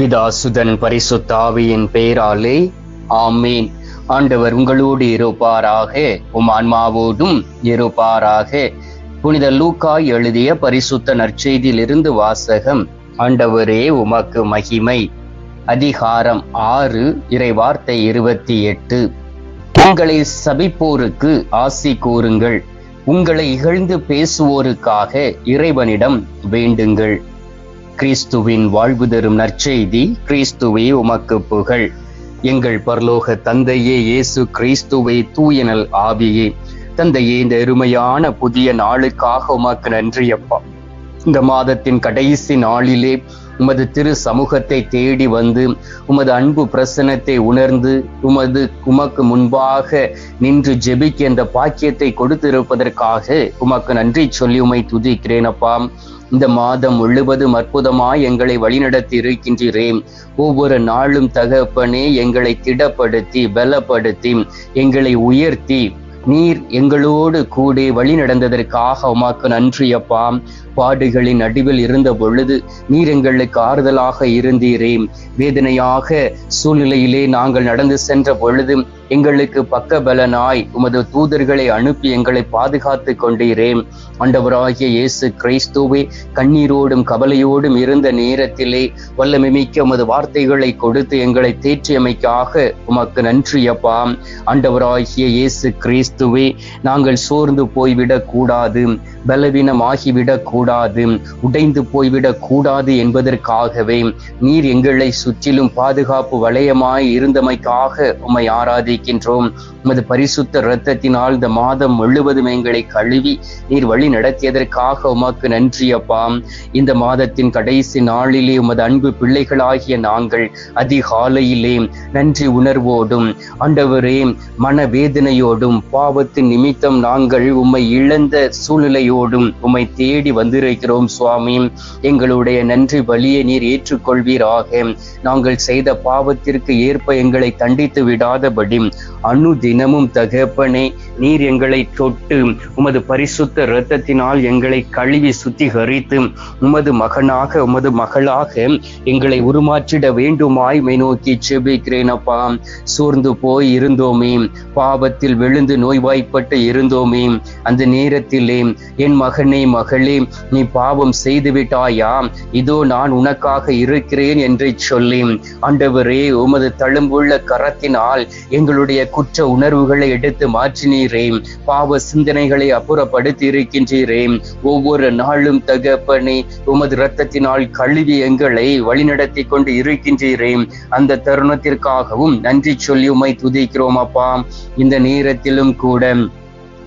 பிதாசுதன் பரிசுத்தாவியின் பெயராலே ஆமீன். ஆண்டவர் உங்களோடு இருப்பாராக உம் ஆன்மாவோடும் இருப்பாராக. புனித லூக்காய் எழுதிய பரிசுத்த நற்செய்தியிலிருந்து வாசகம் ஆண்டவரே உமக்கு மகிமை. அதிகாரம் ஆறு இறைவார்த்தை இருபத்தி எட்டு. உங்களை சபிப்போருக்கு ஆசி கூறுங்கள். உங்களை இகழ்ந்து பேசுவோருக்காக இறைவனிடம் வேண்டுங்கள். கிறிஸ்துவின் வாழ்வு தரும் நற்செய்தி கிறிஸ்துவே உமக்கு புகழ். எங்கள் பரலோக தந்தையே இயேசு கிறிஸ்துவே தூயனல் ஆவியே. தந்தையே இந்த அருமையான புதிய நாளுக்காக உமக்கு நன்றி அப்பா இந்த மாதத்தின் கடைசி நாளிலே உமது திரு சமூகத்தை தேடி வந்து உமது அன்பு பிரசனத்தை உணர்ந்து உமது உமக்கு முன்பாக நின்று ஜெபிக்க இந்த பாக்கியத்தை கொடுத்திருப்பதற்காக உமக்கு நன்றி சொல்லி உமை துதிக்கிறேன் அப்பா. இந்த மாதம் முழுவதும் அற்புதமாய் எங்களை வழிநடத்தி இருக்கின்றேன் ஒவ்வொரு நாளும் தகப்பனே எங்களை திடப்படுத்தி பலப்படுத்தி எங்களை உயர்த்தி நீர் எங்களோடு கூட வழி நடந்ததற்காக உமாக்கு நன்றி அப்பா. பாடுகளின் நடுவில் இருந்த பொழுது நீர் எங்களுக்கு ஆறுதலாக இருந்தீரே. வேதனையாக சூழ்நிலையிலே நாங்கள் நடந்து சென்ற பொழுது எங்களுக்கு பக்க பலனாய் உமது தூதர்களை அனுப்பி எங்களை பாதுகாத்து கொண்டீரே ஆண்டவராகிய இயேசு கிறிஸ்துவே கண்ணீரோடும் கவலையோடும் இருந்த நேரத்திலே வல்லமை மிக்க உமது வார்த்தைகளை கொடுத்து எங்களை தேற்றியமைக்காக உமக்கு நன்றி அப்பா. ஆண்டவராகிய இயேசு கிறிஸ்துவே நாங்கள் சோர்ந்து போய்விடக் கூடாது பலவீனமாகிவிடக் கூடாது உடைந்து போய்விடக் கூடாது என்பதற்காகவே நீர் எங்களை சுற்றிலும் பாதுகாப்பு வளையமாய் இருந்தமைக்காக உம்மை இருக்கின்றோம். உமது பரிசுத்த இரத்தத்தினால் இந்த மாதம் முழுவதும் எங்களை கழுவி நீர் வழி நடத்தியதற்காக உமக்கு நன்றி அப்பா. இந்த மாதத்தின் கடைசி நாளிலே உமது அன்பு பிள்ளைகளாகிய நாங்கள் அதிகாலையிலே நன்றி உணர்வோடும் ஆண்டவரே மனவேதனையோடும் பாவத்தின் நிமித்தம் நாங்கள் உம்மை இழந்த சூழ்நிலையோடும் உம்மை தேடி வந்திருக்கிறோம் சுவாமி. எங்களுடைய நன்றி வழியை நீர் ஏற்றுக்கொள்வீராக. நாங்கள் செய்த பாவத்திற்கு ஏற்ப எங்களை தண்டித்து விடாதபடி அனுதி தினமும் தகப்பனே நீர் எங்களை தொட்டு உமது பரிசுத்த இரத்தத்தினால் எங்களை கழுவி சுத்திகரித்து உமது மகனாக உமது மகளாக எங்களை உருமாற்றிட வேண்டுமாய் மை நோக்கி செபிக்கிறேன் அப்பா. சூர்ந்து போய் இருந்தோமே பாவத்தில் விழுந்து நோய்வாய்ப்பட்டு இருந்தோமே அந்த நேரத்திலே என் மகனே மகளே நீ பாவம் செய்து விட்டாயா இதோ நான் உனக்காக இருக்கிறேன் என்று சொல்லி ஆண்டவரே உமது தழும்புள்ள கரத்தினால் எங்களுடைய குற்ற உணர்வுகளை எடுத்து மாற்றினீரே பாவ சிந்தனைகளை அப்புறப்படுத்தி இருக்கின்றீரே ஒவ்வொரு நாளும் தகப்பனே உமது இரத்தத்தினால் கழுவி எங்களை வழிநடத்தி கொண்டு இருக்கின்றீரே அந்த தருணத்திற்காகவும் நன்றி சொல்லி உமை துதிக்கிறோம் அப்பா. இந்த நேரத்திலும் கூட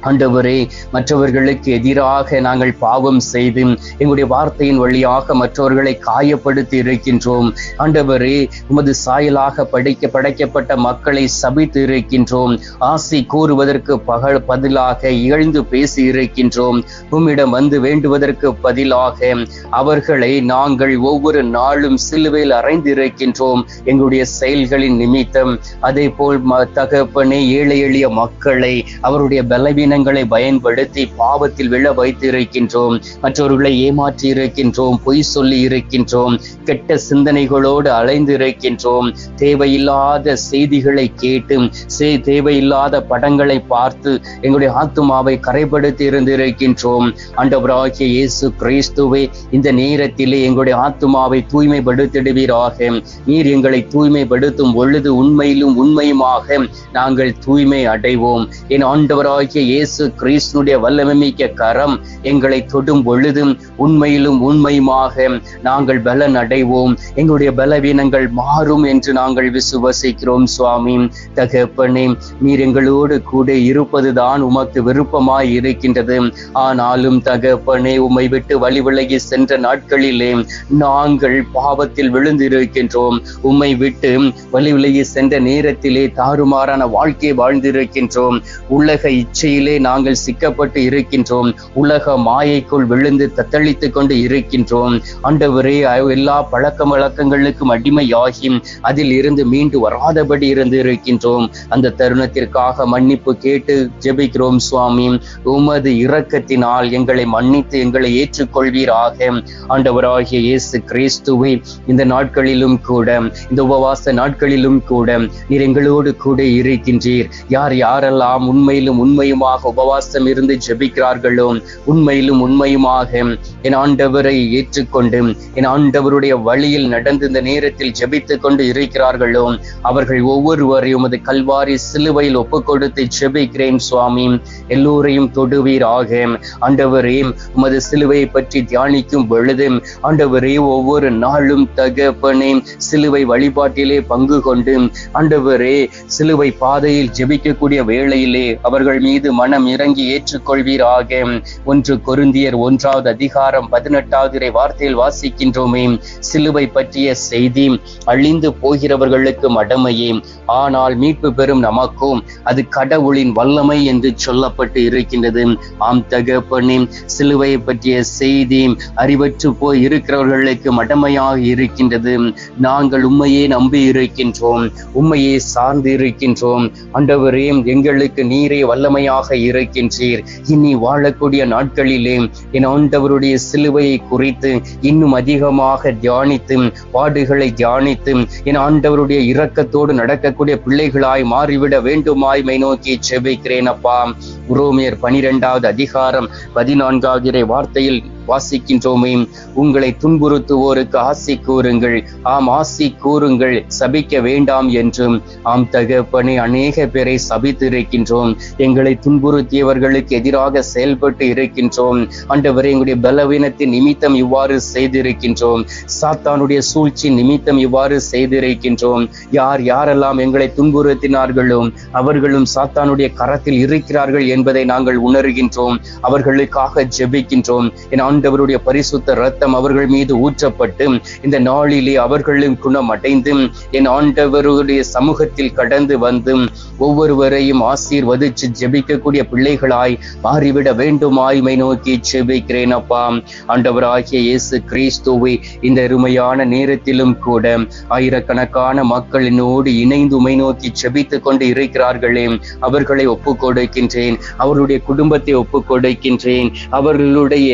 ஆண்டவரே மற்றவர்களுக்கு எதிராக நாங்கள் பாவம் செய்து எங்களுடைய வார்த்தையின் வழியாக மற்றவர்களை காயப்படுத்தி இருக்கின்றோம். ஆண்டவரே உமது சாயலாக படைக்க படைக்கப்பட்ட மக்களை சபித்து இருக்கின்றோம். ஆசி கூறுவதற்கு பகல் பதிலாக இகழ்ந்து பேசி இருக்கின்றோம். உம்மிடம் வந்து வேண்டுவதற்கு பதிலாக அவர்களை நாங்கள் ஒவ்வொரு நாளும் சிலுவையில் அறைந்து இருக்கின்றோம். எங்களுடைய செயல்களின் நிமித்தம் அதே போல் தகப்பனே ஏழை எளிய மக்களை அவருடைய பலவீன எண்ணங்களை பயன்படுத்தி பாவத்தில் விழ வைத்து இருக்கின்றோம் மற்றவர்களை ஏமாற்றி இருக்கின்றோம் பொய் சொல்லி இருக்கின்றோம் கெட்ட சிந்தனைகளோடு அலைந்து இருக்கின்றோம். தேவையில்லாத செய்திகளை கேட்டு தேவையில்லாத படங்களை பார்த்து எங்களுடைய ஆத்துமாவை கரைப்படுத்தி இருந்திருக்கின்றோம். ஆண்டவராகிய இயேசு கிறிஸ்துவே இந்த நேரத்திலே எங்களுடைய ஆத்துமாவை தூய்மைப்படுத்திடுவீராக. நீர் எங்களை தூய்மைப்படுத்தும் பொழுது உண்மையிலும் உண்மையுமாக நாங்கள் தூய்மை அடைவோம். என் ஆண்டவராகிய இயேசு கிறிஸ்துடைய வல்லமை மிக்க கரம் எங்களை தொடும் பொழுதும் உண்மையிலும் உண்மையுமாக நாங்கள் பலன் அடைவோம் எங்களுடைய பலவீனங்கள் மாறும் என்று நாங்கள் விசுவசிக்கிறோம் சுவாமி. தகப்பனே நீர் எங்களோடு கூட இருப்பதுதான் உமக்கு விருப்பமாய் இருக்கின்றது. ஆனாலும் தகப்பனே உம்மை விட்டு வழி விலகி சென்ற நாட்களிலே நாங்கள் பாவத்தில் விழுந்திருக்கின்றோம். உம்மை விட்டு வழி விலகி சென்ற நேரத்திலே தாறுமாறான வாழ்க்கையை வாழ்ந்திருக்கின்றோம். உலக இச்சையிலே பாவத்திலே நாங்கள் சிக்கப்பட்டு இருக்கின்றோம். உலக மாயைக்குள் விழுந்து தத்தளித்து கொண்டு இருக்கின்றோம். ஆண்டவரே எல்லா பழக்க வழக்கங்களுக்கும் அடிமையாகி அதில் இருந்து மீண்டு வராதபடி இருந்து இருக்கின்றோம் அந்த தருணத்திற்காக மன்னிப்பு கேட்டு ஜெபிக்கிறோம் சுவாமி. உமது இரக்கத்தினால் எங்களை மன்னித்து எங்களை ஏற்றுக்கொள்வீராக. ஆண்டவராகிய இயேசு கிறிஸ்துவை இந்த நாட்களிலும் கூட இந்த உபவாச நாட்களிலும் கூட நீர் எங்களோடு கூட இருக்கின்றீர். யார் யாரெல்லாம் உண்மையிலும் உண்மையுமாக உபவாசம் இருந்து ஜெபிக்கிறார்களோ? உண்மையிலும் உண்மையுமாக என் ஆண்டவரை ஏற்றுக்கொண்டு என் ஆண்டவருடைய வழியில் நடந்து இந்த நேரத்தில் ஜெபித்துக் கொண்டு இருக்கிறார்களோ? அவர்கள் ஒவ்வொருவரையும் அது கல்வாரி சிலுவையில் ஒப்புக் கொடுத்து ஜெபிக்கிறேன் சுவாமி. எல்லோரையும் தொடுவீராக. ஆண்டவரே உமது சிலுவையை பற்றி தியானிக்கும் பொழுது ஆண்டவரே ஒவ்வொரு நாளும் தகப்பனே சிலுவை வழிபாட்டிலே பங்கு கொண்டு ஆண்டவரே சிலுவை பாதையில் ஜெபிக்கக்கூடிய வேளையிலே அவர்கள் மீது மனம் இறங்கி ஏற்றுக்கொள்வீராக. ஒன்று கொருந்தியர் ஒன்றாவது அதிகாரம் பதினெட்டாவது வார்த்தையில் வாசிக்கின்றோமே. சிலுவை பற்றிய செய்தி அழிந்து போகிறவர்களுக்கு மடமையே. ஆனால் மீட்பு பெறும் நமக்கும் அது கடவுளின் வல்லமை என்று சொல்லப்பட்டு இருக்கின்றது. ஆம் தகப்பனே சிலுவையை பற்றிய செய்தி அறிவற்று போய் இருக்கிறவர்களுக்கு மடமையாக இருக்கின்றது. நாங்கள் உண்மையே நம்பி இருக்கின்றோம் உண்மையை சார்ந்து இருக்கின்றோம். அண்டவரே எங்களுக்கு நீரே வல்லமையாக இருக்கின்றீர். இனி வாழக்கூடிய நாட்களிலே என் ஆண்டவருடைய சிலுவையை குறித்து இன்னும் அதிகமாக தியானித்து பாடுகளை தியானித்து என் ஆண்டவருடைய இரக்கத்தோடு நடக்கக்கூடிய பிள்ளைகளாய் மாறிவிட வேண்டுமாய் மை நோக்கி செபிக்கிறேன் அப்பா. உரோமியர் பனிரெண்டாவது அதிகாரம் பதினான்காவது வார்த்தையில் வாசிக்கின்றோமே. உங்களை துன்புறுத்துவோருக்கு ஆசி கூறுங்கள். ஆம் ஆசி கூறுங்கள். சபிக்க வேண்டாம் என்றும். ஆம் தகப்பனை அநேக பேரை சபித்திருக்கின்றோம். எங்களை துன்புறுத்தியவர்களுக்கு எதிராக செயல்பட்டு இருக்கின்றோம். ஆண்டவரே எங்களுடைய பலவீனத்தின் நிமித்தம் இவ்வாறு செய்திருக்கின்றோம். சாத்தானுடைய சூழ்ச்சி நிமித்தம் இவ்வாறு செய்திருக்கின்றோம். யார் யாரெல்லாம் எங்களை துன்புறுத்தினார்களோ அவர்களும் சாத்தானுடைய கரத்தில் இருக்கிறார்கள் என்பதை நாங்கள் உணர்கின்றோம். அவர்களுக்காக ஜெபிக்கின்றோம். என் ஆண்டவருடைய பரிசுத்த ரத்தம் அவர்கள் மீது ஊற்றப்பட்டு இந்த நாளிலே அவர்களும் குணம் அடைந்து என் ஆண்டவருடைய சமூகத்தில் கடந்து வந்து ஒவ்வொருவரையும் ஆசீர்வதிச்சு ஜெபிக்கக்கூடிய பிள்ளைகளாய் மாறிவிட வேண்டுமாய்மை நோக்கி ஜெபிக்கிறேன் அப்பா. ஆண்டவராகிய இயேசு கிறிஸ்துவை இந்த அருமையான நேரத்திலும் கூட ஆயிரக்கணக்கான மக்கள் என்னோடு இணைந்து உமை நோக்கி ஜெபித்துக் கொண்டு இருக்கிறார்களே. அவர்களை ஒப்புக் கொடுக்கின்றேன் அவருடைய குடும்பத்தை ஒப்புக் கொடுக்கின்றேன் அவர்களுடைய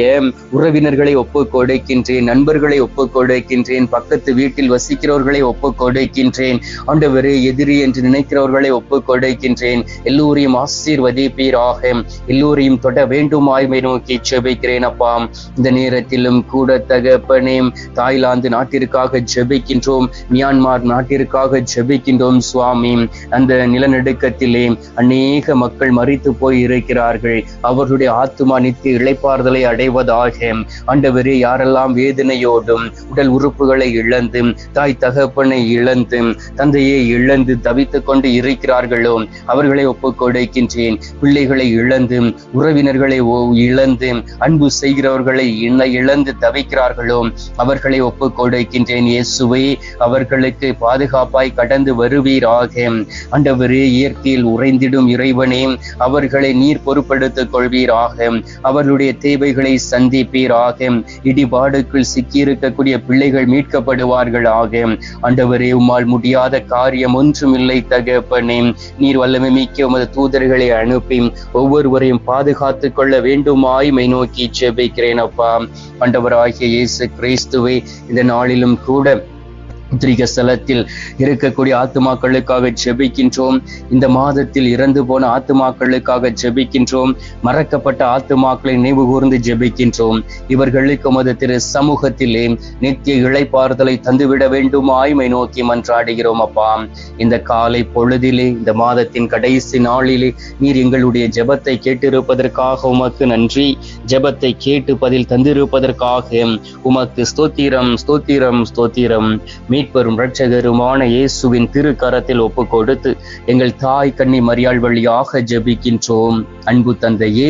உறவினர்களை ஒப்புக் கொடுக்கின்றேன் நண்பர்களை ஒப்புக் கொடுக்கின்றேன் பக்கத்து வீட்டில் வசிக்கிறவர்களை ஒப்புக் கொடுக்கின்றேன் ஆண்டவரே எதிரி என்று நினைக்கிறவர்களை ஒப்புக் கொடுக்கின்றேன். எல்லோரையும் ஆசீர்வதிப்பீராக. எல்லோரையும் தொட வேண்டுமாய்மை நோக்கி செபிக்கிறேன் அப்பா. இந்த நேரத்திலும் கூட தகப்பனே தாய்லாந்து நாட்டிற்காக ஜெபிக்கின்றோம். மியான்மார் நாட்டிற்காக ஜெபிக்கின்றோம் சுவாமி. அந்த நிலநடுக்கத்திலே அநேக மக்கள் மறித்து போய் இருக்கிறார்கள் அவர்களுடைய ஆத்மா நித்திய இழைப்பாறுதலை அடைவதாக ஆண்டவரே யாரெல்லாம் வேதனையோடும் உடல் உறுப்புகளை இழந்து தாய் தகப்பனை இழந்து தந்தையை இழந்து தவித்துக் கொண்டு இருக்கிறார்களோ அவர்களை ஒப்புக்கொடுக்கின்றேன் பிள்ளைகளை இழந்து உறவினர்களை இழந்து அன்பு செய்கிறவர்களை இழந்து தவிக்கிறார்களோ அவர்களை ஒப்புக்கொடுக்கின்றேன் இயேசுவை அவர்களுக்கு பாதுகாப்பாய் கடந்து வருவீராக. ஆண்டவரே இயற்கையில் உறைந்திடும் இறைவனே அவர்களை நீர் பொறுப்படுத்திக் கொள்வீராக. அவர்களுடைய தேவைகளை சந்தி சந்திப்பீராக இடிபாடுக்குள் சிக்கியிருக்கக்கூடிய பிள்ளைகள் மீட்கப்படுவார்களாக ஆண்டவரே உம்மால் முடியாத காரியம் ஒன்றுமில்லை தகப்பனே. நீர் வல்லமை மிக்க உமது தூதர்களை அனுப்பி ஒவ்வொருவரையும் பாதுகாத்துக் கொள்ள வேண்டுமாய் மை நோக்கி ஜெபிக்கிறேன் அப்பா. ஆண்டவராகிய இயேசு கிறிஸ்துவை இந்த நாளிலும் கூட உத்திரிக ஸ்தலத்தில் இருக்கக்கூடிய ஆத்துமாக்களுக்காக ஜெபிக்கின்றோம். இந்த மாதத்தில் இறந்து போன ஆத்துமாக்களுக்காக ஜெபிக்கின்றோம். மறக்கப்பட்ட ஆத்துமாக்களை நினைவு கூர்ந்து ஜெபிக்கின்றோம். இவர்களுக்கு மது திரு சமூகத்திலே நித்திய இழைப்பாறுதலை தந்துவிட வேண்டும். ஆய்மை நோக்கி மன்றாடுகிறோம் அப்பா. இந்த காலை பொழுதிலே இந்த மாதத்தின் கடைசி நாளிலே நீர் எங்களுடைய ஜெபத்தை கேட்டிருப்பதற்காக உமக்கு நன்றி. ஜெபத்தை கேட்டு பதில் தந்திருப்பதற்காக உமக்கு ஸ்தோத்திரம் ஸ்தோத்திரம் ஸ்தோத்திரம். மீட்பெரும் இரட்சகருமான இயேசுவின் திருக்கரத்தில் ஒப்பு கொடுத்து எங்கள் தாய் கண்ணி மரியாள் வழியாக ஜெபிக்கின்றோம். அன்பு தந்தையே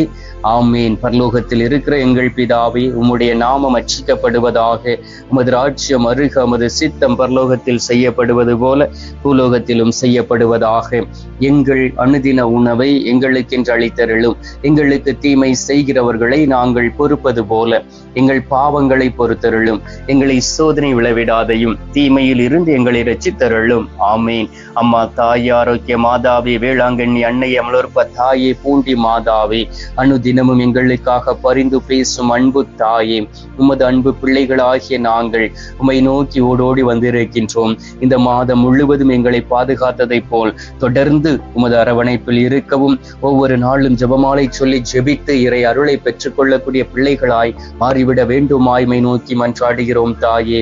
ஆமேன். பரலோகத்தில் இருக்கிற எங்கள் பிதாவே உம்முடைய நாமம் அச்சிக்கப்படுவதாக உமது ராஜ்யம் அருக உமது சித்தம் பரலோகத்தில் செய்யப்படுவது போல பூலோகத்திலும் செய்யப்படுவதாக. எங்கள் அனுதின உணவை எங்களுக்கென்று அளித்தருளும். எங்களுக்கு தீமை செய்கிறவர்களை நாங்கள் பொறுப்பது போல எங்கள் பாவங்களை பொறுத்தருளும். எங்களை சோதனை விளைவிடாதையும் தீமை தீமையில் இருந்து எங்களை ரச்சித்தருளும் ஆமீன். அம்மா தாய் ஆரோக்கிய மாதாவே வேளாங்கண்ணி அன்னை அமலோற்ப தாயே பூண்டி மாதாவே அனுதினமும் எங்களுக்காக பரிந்து பேசும் அன்பு தாயே உமது அன்பு பிள்ளைகளாகிய நாங்கள் உமை நோக்கி ஓடோடி வந்திருக்கின்றோம். இந்த மாதம் முழுவதும் எங்களை பாதுகாத்ததைப் போல் தொடர்ந்து உமது அரவணைப்பில் இருக்கவும் ஒவ்வொரு நாளும் ஜபமாலை சொல்லி ஜெபித்து இறை அருளை பெற்றுக்கொள்ளக்கூடிய பிள்ளைகளாய் மாறிவிட வேண்டுமாய்மை நோக்கி மன்றாடுகிறோம் தாயே.